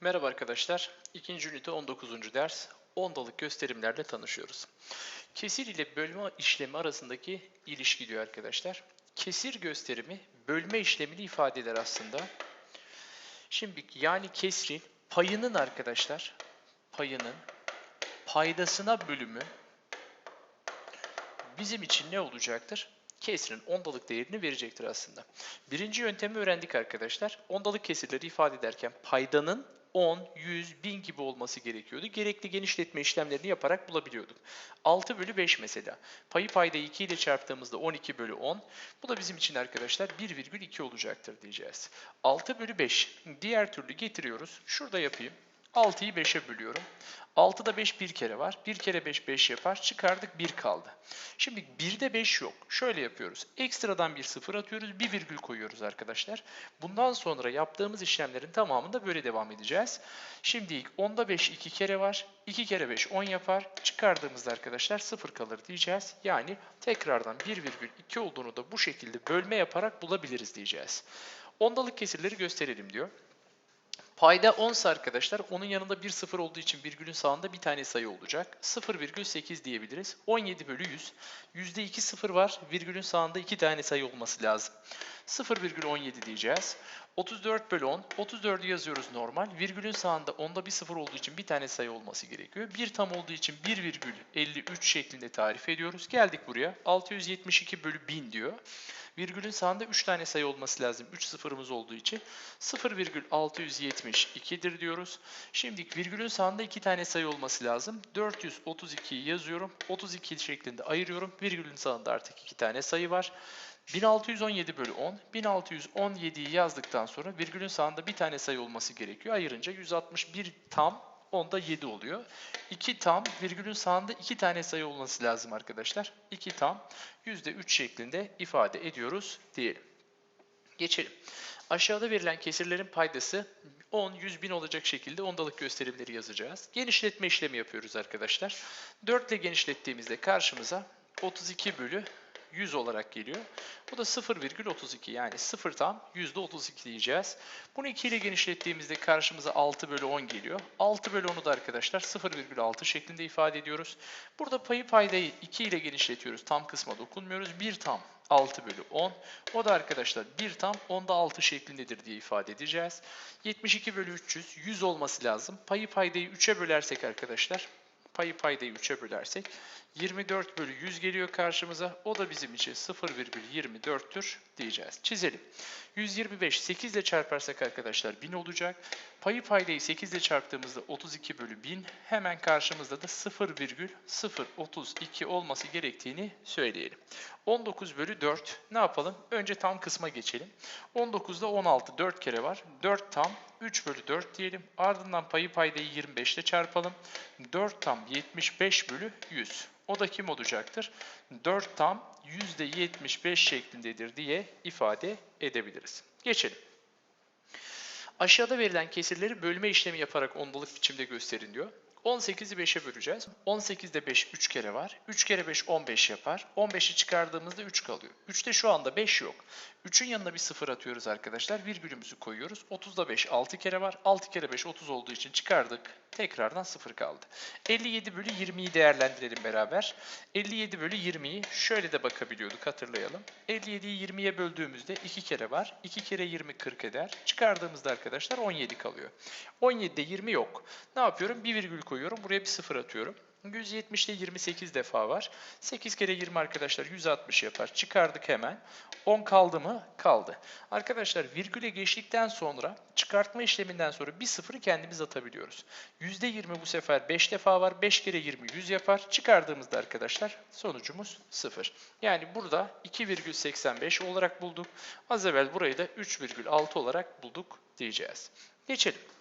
Merhaba arkadaşlar. İkinci ünite 19. ders. Ondalık gösterimlerle tanışıyoruz. Kesir ile bölme işlemi arasındaki ilişki diyor arkadaşlar. Kesir gösterimi bölme işlemini ifade eder aslında. Şimdi yani kesrin payının arkadaşlar payının paydasına bölümü bizim için ne olacaktır? Kesrin ondalık değerini verecektir aslında. Birinci yöntemi öğrendik arkadaşlar. Ondalık kesirleri ifade ederken paydanın 10, 100, 1000 gibi olması gerekiyordu. Gerekli genişletme işlemlerini yaparak bulabiliyorduk. 6 bölü 5 mesela. Payı paydayı 2 ile çarptığımızda 12 bölü 10. Bu da bizim için arkadaşlar 1,2 olacaktır diyeceğiz. 6 bölü 5. Diğer türlü getiriyoruz. Şurada yapayım. 6'yı 5'e bölüyorum. 6'da 5 bir kere var. 1 kere 5 5 yapar. Çıkardık 1 kaldı. Şimdi 1'de 5 yok. Şöyle yapıyoruz. Ekstradan bir sıfır atıyoruz. Bir virgül koyuyoruz arkadaşlar. Bundan sonra yaptığımız işlemlerin tamamında böyle devam edeceğiz. Şimdi ilk 10'da 5 2 kere var. 2 kere 5 10 yapar. Çıkardığımızda arkadaşlar 0 kalır diyeceğiz. Yani tekrardan 1,2 olduğunu da bu şekilde bölme yaparak bulabiliriz diyeceğiz. Ondalık kesirleri gösterelim diyor. Payda 10 ise arkadaşlar onun yanında bir sıfır olduğu için virgülün sağında bir tane sayı olacak. 0,8 diyebiliriz. 17 bölü 100. Yüzde 2 sıfır var. Virgülün sağında iki tane sayı olması lazım. 0,17 diyeceğiz. 34 bölü 10. 34'ü yazıyoruz normal. Virgülün sağında onda bir sıfır olduğu için bir tane sayı olması gerekiyor. Bir tam olduğu için 1,53 şeklinde tarif ediyoruz. Geldik buraya. 672 bölü 1000 diyor. Virgülün sağında 3 tane sayı olması lazım. 3 sıfırımız olduğu için 0,672'dir diyoruz. Şimdi virgülün sağında 2 tane sayı olması lazım. 432'yi yazıyorum. 32 şeklinde ayırıyorum. Virgülün sağında artık 2 tane sayı var. 1617 bölü 10. 1617'yi yazdıktan sonra virgülün sağında bir tane sayı olması gerekiyor. Ayırınca 161 tam onda 7 oluyor. 2 tam virgülün sağında 2 tane sayı olması lazım arkadaşlar. 2 tam %3 şeklinde ifade ediyoruz diyelim. Geçelim. Aşağıda verilen kesirlerin paydası 10, 100 bin olacak şekilde ondalık gösterimleri yazacağız. Genişletme işlemi yapıyoruz arkadaşlar. 4 ile genişlettiğimizde karşımıza 32 bölü 100 olarak geliyor. Bu da 0,32 yani 0 tam %32 diyeceğiz. Bunu 2 ile genişlettiğimizde karşımıza 6 bölü 10 geliyor. 6 bölü 10'u da arkadaşlar 0,6 şeklinde ifade ediyoruz. Burada payı paydayı 2 ile genişletiyoruz. Tam kısma dokunmuyoruz. 1 tam 6 bölü 10. O da arkadaşlar 1 tam 10'da 6 şeklindedir diye ifade edeceğiz. 72 bölü 300 100 olması lazım. Payı paydayı 3'e bölersek arkadaşlar payı paydayı 3'e bölersek 24 bölü 100 geliyor karşımıza. O da bizim için 0,24'tür diyeceğiz. Çizelim. 125 8 ile çarparsak arkadaşlar 1000 olacak. Payı paydayı 8 ile çarptığımızda 32 bölü 1000. Hemen karşımızda da 0,032 olması gerektiğini söyleyelim. 19 bölü 4 ne yapalım? Önce tam kısma geçelim. 19'da 16 4 kere var. 4 tam 3 bölü 4 diyelim. Ardından payı paydayı 25 ile çarpalım. 4 tam 75 bölü 100. O da kim olacaktır? 4 tam %75 şeklindedir diye ifade edebiliriz. Geçelim. Aşağıda verilen kesirleri bölme işlemi yaparak ondalık biçimde gösterin diyor. 18'i 5'e böleceğiz. 18'de 5 3 kere var. 3 kere 5 15 yapar. 15'i çıkardığımızda 3 kalıyor. 3'te şu anda 5 yok. 3'ün yanına bir 0 atıyoruz arkadaşlar. Virgülümüzü koyuyoruz. 30'da 5 6 kere var. 6 kere 5 30 olduğu için çıkardık. Tekrardan 0 kaldı. 57 bölü 20'yi değerlendirelim beraber. 57 bölü 20'yi şöyle de bakabiliyorduk hatırlayalım. 57'yi 20'ye böldüğümüzde 2 kere var. 2 kere 20 40 eder. Çıkardığımızda arkadaşlar 17 kalıyor. 17'de 20 yok. Ne yapıyorum? Bir virgül koyuyorum. Buraya bir 0 atıyorum. 170'te 28 defa var. 8 kere 20 arkadaşlar 160 yapar. Çıkardık hemen. 10 kaldı mı? Kaldı. Arkadaşlar virgüle geçtikten sonra çıkartma işleminden sonra bir sıfırı kendimiz atabiliyoruz. %20 bu sefer 5 defa var. 5 kere 20 100 yapar. Çıkardığımızda arkadaşlar sonucumuz 0. Yani burada 2,85 olarak bulduk. Az evvel burayı da 3,6 olarak bulduk diyeceğiz. Geçelim.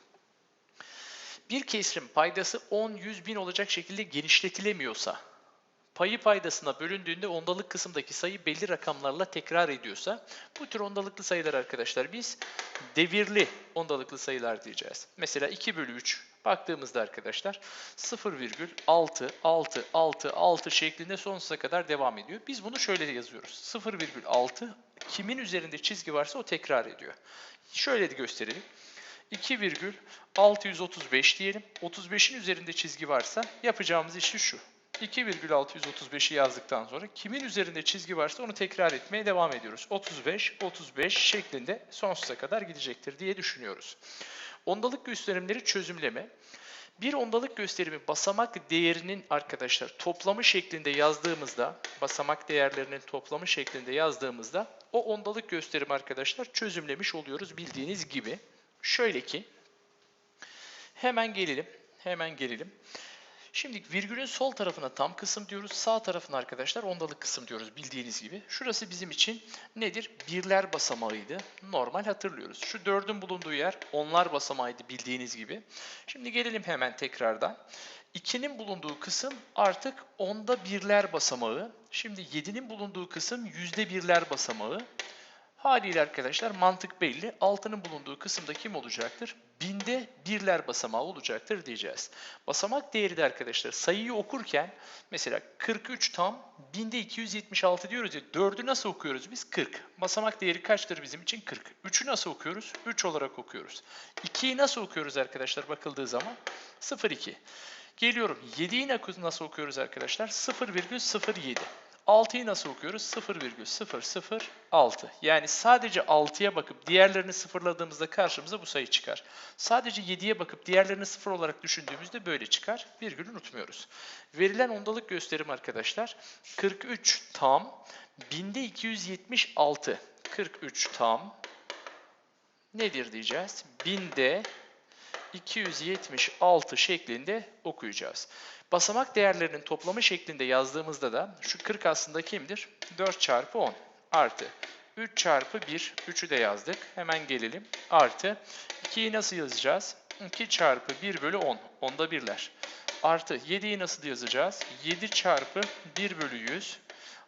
Bir kesirin paydası 10, 100 bin olacak şekilde genişletilemiyorsa, payı paydasına bölündüğünde ondalık kısımdaki sayı belli rakamlarla tekrar ediyorsa, bu tür ondalıklı sayılar arkadaşlar biz devirli ondalıklı sayılar diyeceğiz. Mesela 2 bölü 3 baktığımızda arkadaşlar 0,666 şeklinde sonsuza kadar devam ediyor. Biz bunu şöyle yazıyoruz. 0,6 kimin üzerinde çizgi varsa o tekrar ediyor. Şöyle de gösterelim. 2,635 diyelim. 35'in üzerinde çizgi varsa yapacağımız işi şu. 2,635'i yazdıktan sonra kimin üzerinde çizgi varsa onu tekrar etmeye devam ediyoruz. 35, 35 şeklinde sonsuza kadar gidecektir diye düşünüyoruz. Ondalık gösterimleri çözümleme. Bir ondalık gösterimi basamak değerinin arkadaşlar toplamı şeklinde yazdığımızda, basamak değerlerinin toplamı şeklinde yazdığımızda o ondalık gösterimi arkadaşlar çözümlemiş oluyoruz bildiğiniz gibi. Şöyle ki hemen gelelim, hemen gelelim. Şimdi virgülün sol tarafına tam kısım diyoruz. Sağ tarafına arkadaşlar ondalık kısım diyoruz bildiğiniz gibi. Şurası bizim için nedir? Birler basamağıydı. Normal hatırlıyoruz. Şu dördün bulunduğu yer onlar basamağıydı bildiğiniz gibi. Şimdi gelelim hemen tekrardan. 2'nin bulunduğu kısım artık onda birler basamağı. Şimdi 7'nin bulunduğu kısım yüzde birler basamağı. Haliyle arkadaşlar mantık belli. Altının bulunduğu kısımda kim olacaktır? Binde birler basamağı olacaktır diyeceğiz. Basamak değeri de arkadaşlar sayıyı okurken mesela 43 tam binde 276 diyoruz ya 4'ü nasıl okuyoruz biz? 40. Basamak değeri kaçtır bizim için? 40. 3'ü nasıl okuyoruz? 3 olarak okuyoruz. 2'yi nasıl okuyoruz arkadaşlar bakıldığı zaman? 0,2. Geliyorum 7'yi nasıl okuyoruz arkadaşlar? 0,07. 6'yı nasıl okuyoruz? 0,006. Yani sadece 6'ya bakıp diğerlerini sıfırladığımızda karşımıza bu sayı çıkar. Sadece 7'ye bakıp diğerlerini sıfır olarak düşündüğümüzde böyle çıkar. Virgülü unutmuyoruz. Verilen ondalık gösterim arkadaşlar 43 tam binde 276. 43 tam nedir diyeceğiz? Binde 276 şeklinde okuyacağız. Basamak değerlerinin toplamı şeklinde yazdığımızda da şu 40 aslında kimdir? 4 çarpı 10 artı 3 çarpı 1, 3'ü de yazdık. Hemen gelelim. Artı 2'yi nasıl yazacağız? 2 çarpı 1 bölü 10. Onda birler. Artı 7'yi nasıl yazacağız? 7 çarpı 1 bölü 100.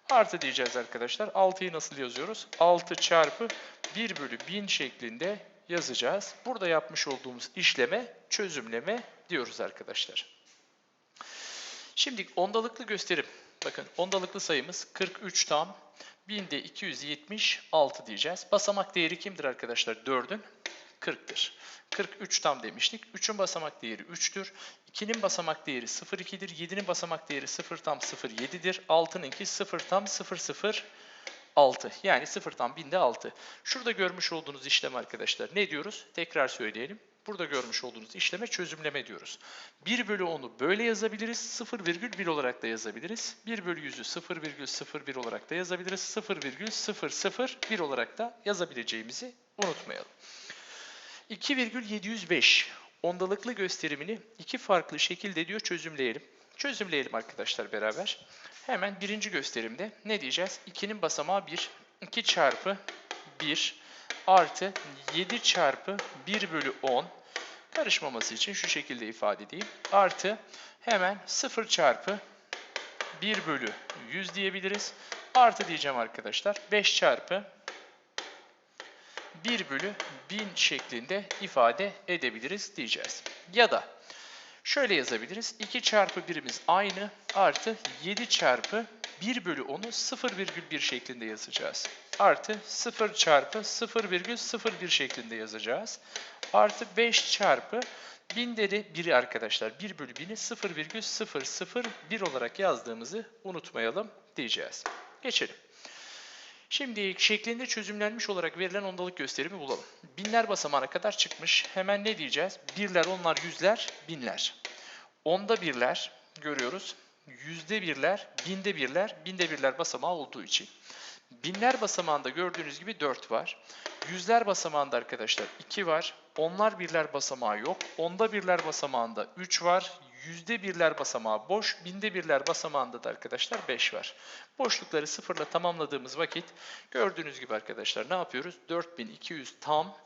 Artı diyeceğiz arkadaşlar. 6'yı nasıl yazıyoruz? 6 çarpı 1 bölü 1000 şeklinde yazacağız. Burada yapmış olduğumuz işleme çözümleme diyoruz arkadaşlar. Şimdi ondalıklı gösterim. Bakın ondalıklı sayımız 43 tam. Binde 276 diyeceğiz. Basamak değeri kimdir arkadaşlar? 4'ün 40'tır. 43 tam demiştik. 3'ün basamak değeri 3'tür. 2'nin basamak değeri 0,2'dir. 7'nin basamak değeri 0 tam 0,7'dir. 6'nınki 0 tam 0,0 6. Yani 0 tam binde 6. Şurada görmüş olduğunuz işlem arkadaşlar ne diyoruz? Tekrar söyleyelim. Burada görmüş olduğunuz işleme çözümleme diyoruz. 1 bölü 10'u böyle yazabiliriz. 0,1 olarak da yazabiliriz. 1 bölü 100'ü 0,01 olarak da yazabiliriz. 0,001 olarak da yazabileceğimizi unutmayalım. 2,705 ondalıklı gösterimini iki farklı şekilde diyor çözümleyelim. Çözümleyelim arkadaşlar beraber. Hemen birinci gösterimde ne diyeceğiz? 2'nin basamağı 1. 2 çarpı 1 artı 7 çarpı 1 bölü 10 karışmaması için şu şekilde ifade edeyim. Artı hemen 0 çarpı 1 bölü 100 diyebiliriz. Artı diyeceğim arkadaşlar 5 çarpı 1 bölü 1000 şeklinde ifade edebiliriz diyeceğiz. Ya da şöyle yazabiliriz. 2 çarpı 1'imiz aynı artı 7 çarpı 1 bölü 10'u 0,1 şeklinde yazacağız. Artı 0 çarpı 0,01 şeklinde yazacağız. Artı 5 çarpı 1000 de 1'i arkadaşlar 1 bölü 1000'i 0,001 olarak yazdığımızı unutmayalım diyeceğiz. Geçelim. Şimdi şeklinde çözümlenmiş olarak verilen ondalık gösterimi bulalım. Binler basamağına kadar çıkmış. Hemen ne diyeceğiz? Birler, onlar, yüzler, binler. Onda birler görüyoruz yüzde birler, binde birler, binde birler basamağı olduğu için. Binler basamağında gördüğünüz gibi 4 var. Yüzler basamağında arkadaşlar 2 var. Onlar birler basamağı yok. Onda birler basamağında 3 var. Yüzde birler basamağı boş. Binde birler basamağında da arkadaşlar 5 var. Boşlukları sıfırla tamamladığımız vakit gördüğünüz gibi arkadaşlar ne yapıyoruz? 4200 tam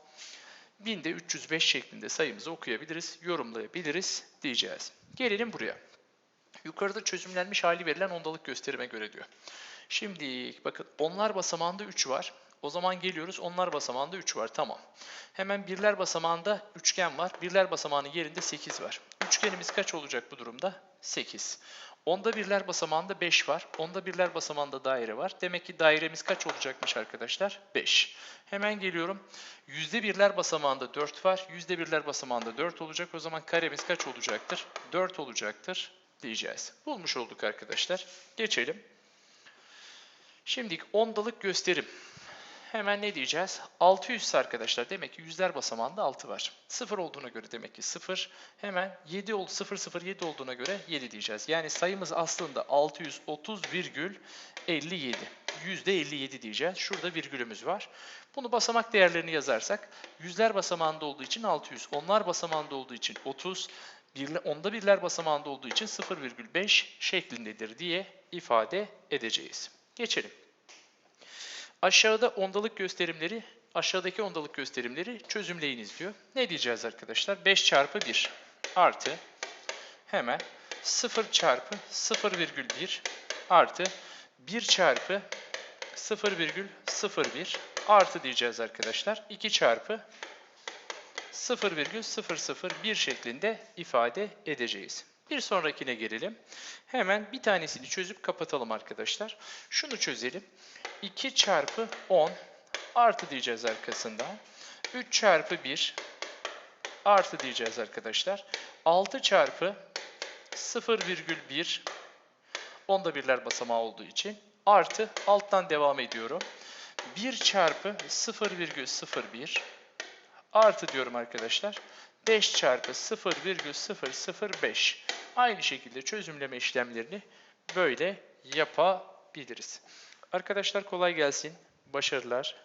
binde 305 şeklinde sayımızı okuyabiliriz, yorumlayabiliriz diyeceğiz. Gelelim buraya. Yukarıda çözümlenmiş hali verilen ondalık gösterime göre diyor. Şimdi bakın onlar basamağında 3 var. O zaman geliyoruz onlar basamağında 3 var tamam. Hemen birler basamağında üçgen var. Birler basamağının yerinde 8 var. Üçgenimiz kaç olacak bu durumda? 8. Onda birler basamağında 5 var. Onda birler basamağında daire var. Demek ki dairemiz kaç olacakmış arkadaşlar? 5. Hemen geliyorum. Yüzde birler basamağında 4 var. Yüzde birler basamağında 4 olacak. O zaman karemiz kaç olacaktır? 4 olacaktır diyeceğiz. Bulmuş olduk arkadaşlar. Geçelim. Şimdi ondalık gösterim. Hemen ne diyeceğiz? 600 ise arkadaşlar demek ki yüzler basamağında 6 var. 0 olduğuna göre demek ki 0. Hemen 7 oldu 0 0 7 olduğuna göre 7 diyeceğiz. Yani sayımız aslında 630,57. %57 diyeceğiz. Şurada virgülümüz var. Bunu basamak değerlerini yazarsak yüzler basamağında olduğu için 600, onlar basamağında olduğu için 30, birle, onda birler basamağında olduğu için 0,5 şeklindedir diye ifade edeceğiz. Geçelim. Aşağıda ondalık gösterimleri, aşağıdaki ondalık gösterimleri çözümleyiniz diyor. Ne diyeceğiz arkadaşlar? 5 çarpı 1 artı hemen 0 çarpı 0,1 artı 1 çarpı 0,01 artı diyeceğiz arkadaşlar. 2 çarpı 0,001 şeklinde ifade edeceğiz. Bir sonrakine gelelim. Hemen bir tanesini çözüp kapatalım arkadaşlar. Şunu çözelim. 2 çarpı 10 artı diyeceğiz arkasından. 3 çarpı 1 artı diyeceğiz arkadaşlar. 6 çarpı 0,1 onda birler basamağı olduğu için artı alttan devam ediyorum. 1 çarpı 0,01 artı diyorum arkadaşlar. 5 çarpı 0,005 aynı şekilde çözümleme işlemlerini böyle yapabiliriz. Arkadaşlar kolay gelsin. Başarılar.